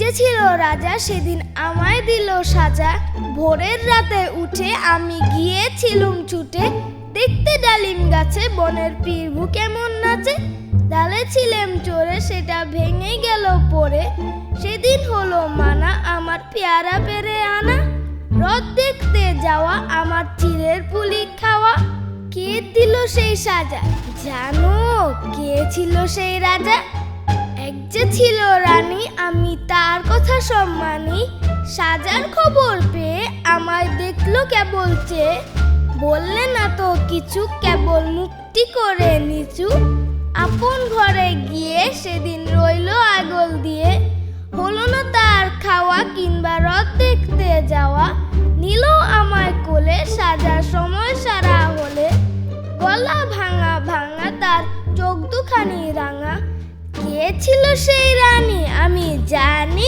যে ছিল রাজা সেদিন আমায় দিল সাজা। ভোরের রাতে উঠে আমি গিয়েছিলুম ছুটে। দেখতে ডালিম গাছে, বনের পীরভু কেমন নাচে। ডালে ছিলাম চোরে সেটা ভেঙে গেল পরে সেদিন হলো মানা, আমার পেয়ারা পেরে আনা। রথ দেখতে যাওয়া, আমার চিরের পুলি খাওয়া। কে দিল সেই সাজা? জানো, কে ছিল সেই রাজা? এক যে ছিল রানী, আমি তার কথা সম্মানী। সাজার খবর পেয়ে আমায় দেখল কেবল চেয়ে বললে না তো কিছু, কেবল মুক্তি করে নিচু। আপন ঘরে গিয়ে সেদিন রইল আগল দিয়ে। হলো না তার খাওয়া কিংবা রথ দেখতে যাওয়া। নিল আমায় কোলে সাজার সময় সারা হলে। গলা ভাঙা ভাঙা তার চোখ দুখানি রাঙা। কে ছিল সেই রানী? আমি জানি